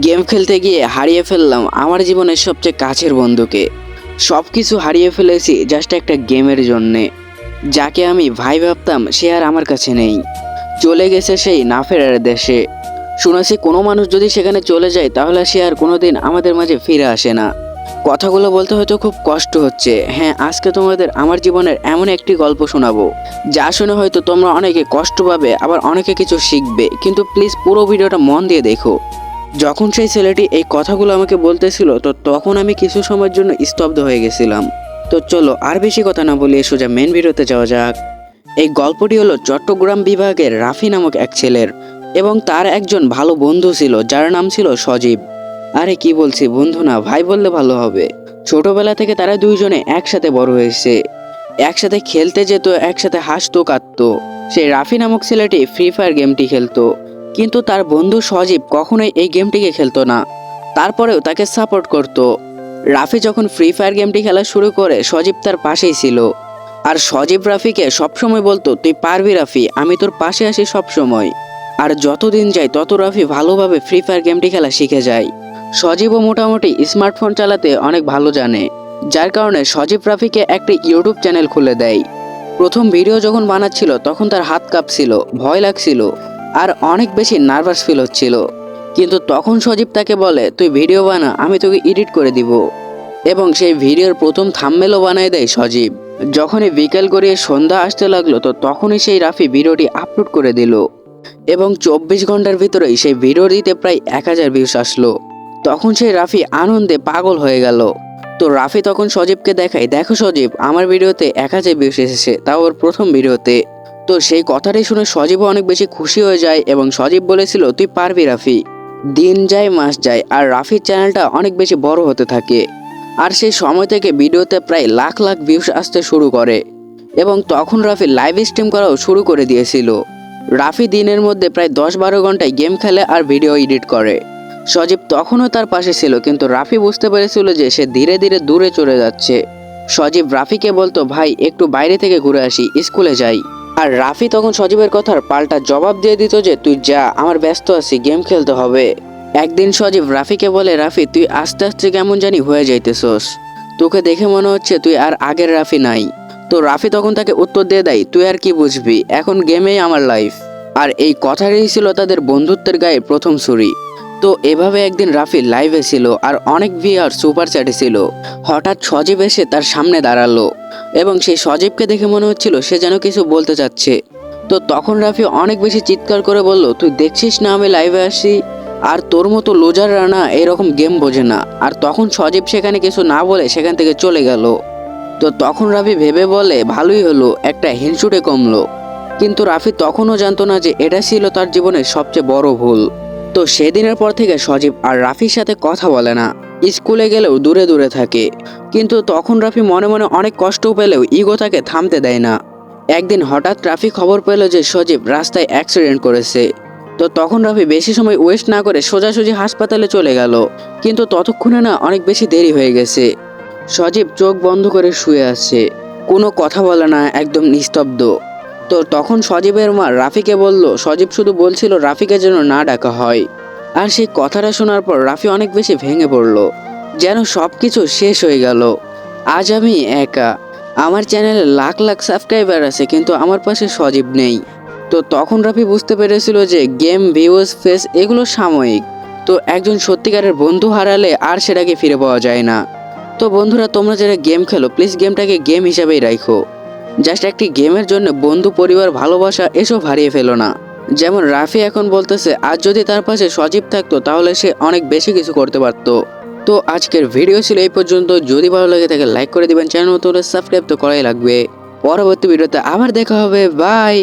Game খেলতে গিয়ে হারিয়ে ফেললাম আমার জীবনের সবচেয়ে কাছের বন্ধুকে। সব কিছু হারিয়ে ফেলেছি জাস্ট একটা গেমের জন্যে। যাকে আমি ভাই ভাবতাম সে আর আমার কাছে নেই। চলে গেছে সেই না ফেরার দেশে। শুনেছি কোনো মানুষ যদি সেখানে চলে যায় তাহলে সে আর কোনো দিন আমাদের মাঝে ফিরে আসে না। কথাগুলো বলতে হয়তো খুব কষ্ট হচ্ছে। হ্যাঁ আজকে তোমাদের আমার জীবনের এমন একটি গল্প শোনাবো। যা শুনে হয়তো তোমরা অনেকে কষ্ট পাবে, আবার অনেকে কিছু শিখবে। কিন্তু প্লিজ পুরো ভিডিওটা মন দিয়ে দেখো। যখন সেই ছেলেটি এই কথাগুলো আমাকে বলতেছিল, তো তখন আমি কিছু সময়ের জন্য স্তব্ধ হয়ে গেছিলাম। তো চলো, আর বেশি কথা না বলে সোজা মেন ভিডিওতে যাওয়া যাক। এই গল্পটি হলো চট্টগ্রাম বিভাগের রাফি নামক এক ছেলের এবং তার একজন ভালো বন্ধু ছিল, যার নাম ছিল সজীব। আরে কি বলছি, বন্ধু না, ভাই বললে ভালো হবে। ছোটবেলা থেকে তারা দুইজনে একসাথে বড় হয়েছে। একসাথে খেলতে যেত, একসাথে হাসতো, কাঁদতো। সেই রাফি নামক ছেলেটি ফ্রি ফায়ার গেমটি খেলতো। কিন্তু তার বন্ধু সজীব কখনোই এই গেমটিকে খেলতো না। তারপরেও তাকে সাপোর্ট করত। রাফি যখন ফ্রি ফায়ার গেমটি খেলা শুরু করে, সজীব তার পাশেই ছিল। আর সজীব রাফিকে সবসময় বলতো, তুই পারবি রাফি, আমি তোর পাশে আসি সবসময়। আর যতদিন যায়, তত রাফি ভালোভাবে ফ্রি ফায়ার গেমটি খেলা শিখে যায়। সজীবও মোটামুটি স্মার্টফোন চালাতে অনেক ভালো জানে, যার কারণে সজীব রাফিকে একটি ইউটিউব চ্যানেল খুলে দেয়। প্রথম ভিডিও যখন বানাচ্ছিল, তখন তার হাত কাঁপছিল, ভয় লাগছিল। আর অনেক বেশি নার্ভাস ফিল হচ্ছিল। কিন্তু তখন সজীব তাকে বলে, তুই ভিডিও বানা, আমি তোকে এডিট করে দিব। এবং সেই ভিডিওর প্রথম থাম্মেলও বানায় দেয় সজীব। যখনই বিকেল গড়িয়ে সন্ধ্যা আসতে লাগল, তো তখনই সেই রাফি ভিডিওটি আপলোড করে দিল। এবং চব্বিশ ঘণ্টার ভিতরেই সেই ভিডিওটিতে প্রায় এক হাজার ভিউস আসলো। তখন সেই রাফি আনন্দে পাগল হয়ে গেল। তো রাফি তখন সজীবকে দেখায়, দেখো সজীব, আমার ভিডিওতে এক হাজার ভিউস এসেছে, তাও ওর প্রথম ভিডিওতে। তো সেই কথাটি শুনে সজীবও অনেক বেশি খুশি হয়ে যায় এবং সজীব বলেছিল, তুই পারবি রাফি। দিন যায়, মাস যায়, আর রাফির চ্যানেলটা অনেক বেশি বড় হতে থাকে। আর সেই সময় থেকে ভিডিওতে প্রায় লাখ লাখ ভিউস আসতে শুরু করে। এবং তখন রাফি লাইভ স্ট্রিম করাও শুরু করে দিয়েছিল। রাফি দিনের মধ্যে প্রায় দশ বারো ঘন্টায় গেম খেলে আর ভিডিও এডিট করে। সজীব তখনও তার পাশে ছিল, কিন্তু রাফি বুঝতে পেরেছিল যে সে ধীরে ধীরে দূরে চলে যাচ্ছে। সজীব রাফিকে বলতো, ভাই, একটু বাইরে থেকে ঘুরে আসি, স্কুলে যাই। আর রাফি তখন সজীবের কথার পাল্টা জবাব দিয়ে দিত যে, তুই যা, আমার ব্যস্ত আছি, গেম খেলতে হবে। একদিন সজীব রাফিকে বলে, রাফি, তুই আস্তে আস্তে কেমন জানি হয়ে যাইতেছস। তোকে দেখে মনে হচ্ছে তুই আর আগের রাফি নাই। তো রাফি তখন তাকে উত্তর দিয়ে দেয়, তুই আর কি বুঝবি? এখন গেমেই আমার লাইফ আর এই কথাটাই ছিল তাদের বন্ধুত্বের গায়ে প্রথম ছুরি। তো এভাবে একদিন রাফি লাইভে ছিল আর অনেক ভিআর সুপার চ্যাটে ছিল। হঠাৎ সজীব এসে তার সামনে দাঁড়াল। এবং সেই সজীবকে দেখে মনে হচ্ছিল সে যেন কিছু বলতে চাচ্ছে। তো তখন রাফি অনেক বেশি চিৎকার করে বলল, তুই দেখছিস না আমি লাইভে আসি আর তোর মতো লোজার রানা এরকম গেম বোঝে না। আর তখন সজীব সেখানে কিছু না বলে সেখান থেকে চলে গেল। তো তখন রাফি ভেবে বলে, ভালোই হলো, একটা হিংসুটে কমলো। কিন্তু রাফি তখনও জানতো না যে এটা ছিল তার জীবনের সবচেয়ে বড় ভুল। তো সেদিনের পর থেকে সজীব আর রাফির সাথে কথা বলে না। স্কুলে গেলেও দূরে দূরে থাকে। কিন্তু তখন রাফি মনে মনে অনেক কষ্ট পেলেও ইগো তাকে থামতে দেয় না। একদিন হঠাৎ রাফি খবর পেল যে সজীব রাস্তায় অ্যাক্সিডেন্ট করেছে। তো তখন রাফি বেশি সময় ওয়েস্ট না করে সোজাসুজি হাসপাতালে চলে গেল। কিন্তু ততক্ষণে না অনেক বেশি দেরি হয়ে গেছে। সজীব চোখ বন্ধ করে শুয়ে আছে। কোনো কথা বলে না, একদম নিস্তব্ধ। তো তখন সজীবের মা রাফিকে বলল, সজীব শুধু বলছিল রাফিকে যেন না ডাকা হয়। আর সেই কথাটা শোনার পর রাফি অনেক বেশি ভেঙে পড়ল, যেন সব কিছু শেষ হয়ে গেল। আজ আমি একা। আমার চ্যানেলে লাখ লাখ সাবস্ক্রাইবার আছে, কিন্তু আমার পাশে সজীব নেই। তো তখন রাফি বুঝতে পেরেছিল যে গেম, ভিউজ, ফেস, এগুলো সাময়িক। তো একজন সত্যিকারের বন্ধু হারালে আর সেটাকে ফিরে পাওয়া যায় না। তো বন্ধুরা, তোমরা যারা গেম খেলো প্লিজ গেমটাকে গেম হিসাবেই রাখো। জাস্ট একটি গেমের জন্য বন্ধু, পরিবার, ভালোবাসা, এসব হারিয়ে ফেলো না। যেমন রাফি এখন বলতেছে আজ যদি তার পাশে সজীব থাকতো, তাহলে সে অনেক বেশি কিছু করতে পারত। তো আজকের ভিডিও ছিল এই পর্যন্ত। যদি ভালো লাগে তাকে লাইক করে দিবেন। চ্যানেল মতো সাবস্ক্রাইব তো করাই লাগবে। পরবর্তী ভিডিওতে আবার দেখা হবে। বাই